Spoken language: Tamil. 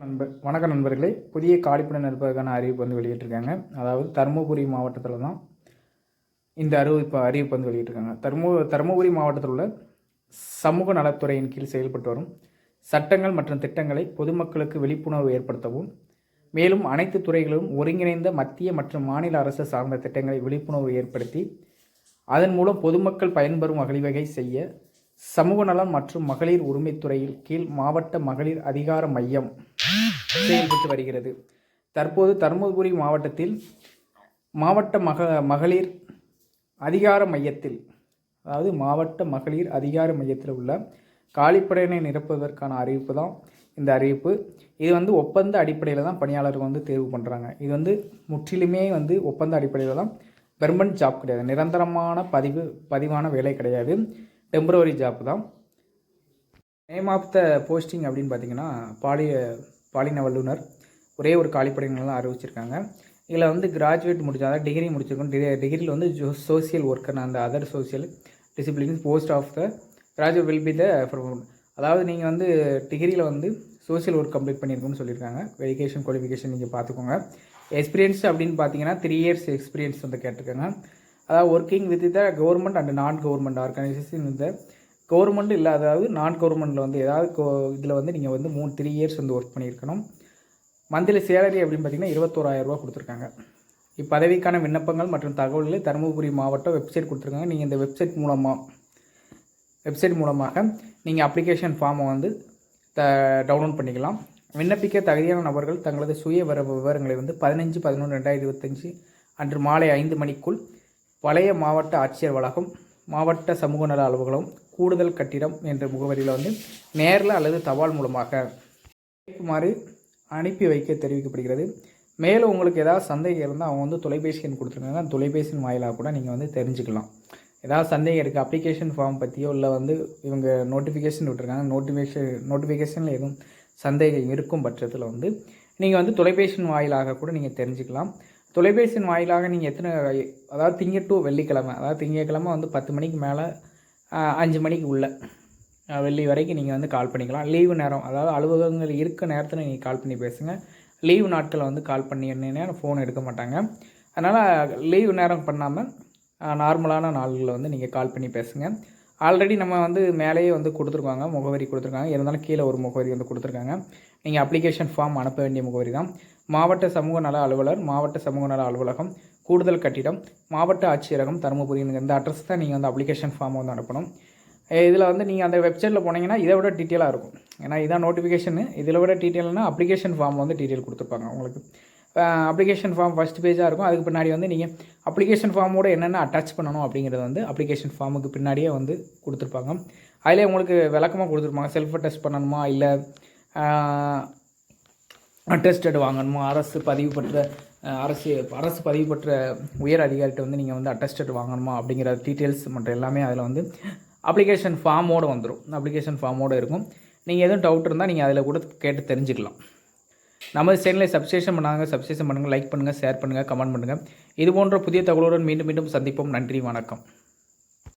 நண்பர் வணக்க நண்பர்களே. புதிய காலிப்புடன் இருப்பதற்கான அறிவிப்பு வந்து வெளியிட்டிருக்காங்க. அதாவது தருமபுரி மாவட்டத்தில் தான் இந்த அறிவிப்பு அறிவிப்பு வந்து வெளியிட்டிருக்காங்க. தரும தருமபுரி மாவட்டத்தில் உள்ள சமூக நலத்துறையின் கீழ் செயல்பட்டு வரும் சட்டங்கள் மற்றும் திட்டங்களை பொதுமக்களுக்கு விழிப்புணர்வு ஏற்படுத்தவும் மேலும் அனைத்து துறைகளிலும் ஒருங்கிணைந்த மத்திய மற்றும் மாநில அரசு சார்ந்த திட்டங்களை விழிப்புணர்வு ஏற்படுத்தி அதன் மூலம் பொதுமக்கள் பயன்பெறும் வழிவகை செய்ய சமூக நலம் மற்றும் மகளிர் உரிமைத்துறையில் கீழ் மாவட்ட மகளிர் அதிகார மையம் செயல்பட்டு வருகிறது. தற்போது தருமபுரி மாவட்டத்தில் மாவட்ட மக மகளிர் அதிகார மையத்தில் அதாவது மாவட்ட மகளிர் அதிகார மையத்தில் உள்ள காலிப்படையினை நிரப்புவதற்கான அறிவிப்பு தான் இந்த அறிவிப்பு. இது வந்து ஒப்பந்த அடிப்படையில் தான் பணியாளர்கள் வந்து தேர்வு பண்ணுறாங்க இது வந்து முற்றிலுமே வந்து ஒப்பந்த அடிப்படையில் தான் பெர்மனன்ட் ஜாப் கிடையாது. நிரந்தரமான பதிவு பதிவான வேலை கிடையாது. டெம்பரவரி ஜாப் தான். நேம் ஆஃப் த போஸ்டிங் அப்படின்னு பார்த்தீங்கன்னா பாலிய பாலின வல்லுனர் ஒரே ஒரு காலிப்படைகள் அறிவிச்சிருக்காங்க. இதில் வந்து கிராஜுவேட் முடிச்சா அதாவது டிகிரி முடிச்சிருக்கோம். டிகிரி டிகிரியில் வந்து ஜோ சோசியல் ஒர்க்கர் அந்த other social disciplines post of the graduate will be the அதாவது நீங்கள் வந்து டிகிரியில் வந்து சோசியல் ஒர்க் கம்ப்ளீட் பண்ணியிருக்கோம்னு சொல்லியிருக்காங்க. எஜுகேஷன் குவாலிஃபிகேஷன் நீங்கள் பார்த்துக்கோங்க எக்ஸ்பீரியன்ஸ் அப்படின்னு பார்த்தீங்கன்னா த்ரீ இயர்ஸ் எக்ஸ்பீரியன்ஸ் வந்து கேட்டிருக்காங்க. அதாவது working with the government and non government organisation இந்த கவர்மெண்ட் இல்லை அதாவது நான் கவர்மெண்ட்டில் வந்து ஏதாவது இதில் வந்து நீங்கள் வந்து மூணு த்ரீ இயர்ஸ் வந்து ஒர்க் பண்ணியிருக்கணும். மந்த்லி சேலரி அப்படின்னு பார்த்தீங்கன்னா இருபத்தோராயிரரூபா கொடுத்துருக்காங்க. இப்பதவிக்கான விண்ணப்பங்கள் மற்றும் தகவல்களை தருமபுரி மாவட்டம் வெப்சைட் கொடுத்துருக்காங்க. நீங்கள் இந்த வெப்சைட் மூலமாக வெப்சைட் மூலமாக நீங்கள் அப்ளிகேஷன் ஃபார்மை வந்து த டவுன்லோட் பண்ணிக்கலாம். விண்ணப்பிக்க தகுதியான நபர்கள் தங்களது சுய விவரங்களை வந்து பதினஞ்சு பதினொன்று ரெண்டாயிரத்தி இருபத்தஞ்சி அன்று மாலை ஐந்து மணிக்குள் பழைய மாவட்ட ஆட்சியர் வளாகம் மாவட்ட சமூக நல அலுவலகம் கூடுதல் கட்டிடம் என்ற முகவரியில் வந்து நேரில் அல்லது தபால் மூலமாக கேட்குமாறு அனுப்பி வைக்க தெரிவிக்கப்படுகிறது. மேலும் உங்களுக்கு ஏதாவது சந்தேகம் இருந்தால் அவங்க வந்து தொலைபேசி எண் கொடுத்துருக்காங்க. தொலைபேசியின் வாயிலாக கூட நீங்கள் வந்து தெரிஞ்சுக்கலாம். ஏதாவது சந்தேகம் இருக்குது அப்ளிகேஷன் ஃபார்ம் பற்றியோ இல்லை வந்து இவங்க நோட்டிஃபிகேஷன் விட்டுருக்காங்க. நோட்டிஃபிகேஷன் நோட்டிஃபிகேஷனில் எதுவும் சந்தேகம் இருக்கும் பட்சத்தில் வந்து நீங்கள் வந்து தொலைபேசியின் வாயிலாக கூட நீங்கள் தெரிஞ்சுக்கலாம். தொலைபேசியின் வாயிலாக நீங்கள் எத்தனை அதாவது திங்க டு வெள்ளிக்கிழமை அதாவது திங்கக்கிழமை வந்து பத்து மணிக்கு மேலே அஞ்சு மணிக்கு உள்ள வெள்ளி வரைக்கும் நீங்கள் வந்து கால் பண்ணிக்கலாம். லீவு நேரம் அதாவது அலுவலகங்கள் இருக்க நேரத்தில் நீங்கள் கால் பண்ணி பேசுங்க. லீவு நாட்களில் வந்து கால் பண்ணிங்கன்னா ஃபோன் எடுக்க மாட்டாங்க. அதனால் லீவு நேரம் பண்ணாமல் நார்மலான நாள்களில் வந்து நீங்கள் கால் பண்ணி பேசுங்கள் ஆல்ரெடி நம்ம வந்து மேலேயே வந்து கொடுத்துருக்காங்க முகவரி கொடுத்துருக்காங்க. இருந்தாலும் கீழே ஒரு முகவரி வந்து கொடுத்துருக்காங்க. நீங்கள் அப்ளிகேஷன் ஃபார்ம் அனுப்ப வேண்டிய முகவரி தான். மாவட்ட சமூக நல அலுவலர் மாவட்ட சமூக நல அலுவலகம் கூடுதல் கட்டிடம் மாவட்ட ஆட்சியரகம் தருமபுரி இந்த அட்ரஸ் தான் நீங்கள் வந்து அப்ளிகேஷன் ஃபார்ம் வந்து அனுப்பணும். இதில் வந்து நீங்கள் அந்த வெப்சைட்டில் போனீங்கன்னா இதை விட டீட்டெயிலாக இருக்கும். ஏன்னா இதான் நோட்டிஃபிகேஷனு இதில் விட டீட்டெயில்னால் அப்ளிகேஷன் ஃபார்ம் வந்து டீட்டெயில் கொடுத்துருப்பாங்க உங்களுக்கு. அப்ளிகேஷன் ஃபார்ம் ஃபஸ்ட் பேஜாக இருக்கும். அதுக்கு பின்னாடி வந்து நீங்கள் அப்ளிகேஷன் ஃபார்மோட என்னென்ன அட்டாச் பண்ணணும் அப்படிங்கிறது வந்து அப்ளிகேஷன் ஃபார்முக்கு பின்னாடியே வந்து கொடுத்துருப்பாங்க. அதிலே உங்களுக்கு விளக்கமாக கொடுத்துருப்பாங்க. செல்ஃப் டெஸ்ட் பண்ணணுமா? இல்லை அட்டஸ்டட் வாங்கணுமா? அரசு பதிவு பெற்ற அரசு அரசு பதிவு பெற்ற உயர் அதிகாரிகிட்ட வந்து நீங்கள் வந்து அட்டஸ்டட் வாங்கணுமா? அப்படிங்கிற டீட்டெயில்ஸ் மற்ற எல்லாமே அதில் வந்து அப்ளிகேஷன் ஃபார்மோடு வந்துடும் அப்ளிகேஷன் ஃபார்மோடு இருக்கும். நீங்கள் எதுவும் டவுட் இருந்தால் நீங்கள் அதில் கூட கேட்டு தெரிஞ்சுக்கலாம். நமது சேனலை சப்ஸ்கிரிப்ஷன் பண்ணாங்க சப்ஸ்கிரிப்ஷன் பண்ணுங்கள் லைக் பண்ணுங்கள் ஷேர் பண்ணுங்கள் கமெண்ட் பண்ணுங்கள் இது போன்ற புதிய தகவலுடன் மீண்டும் மீண்டும் சந்திப்போம். நன்றி வணக்கம்.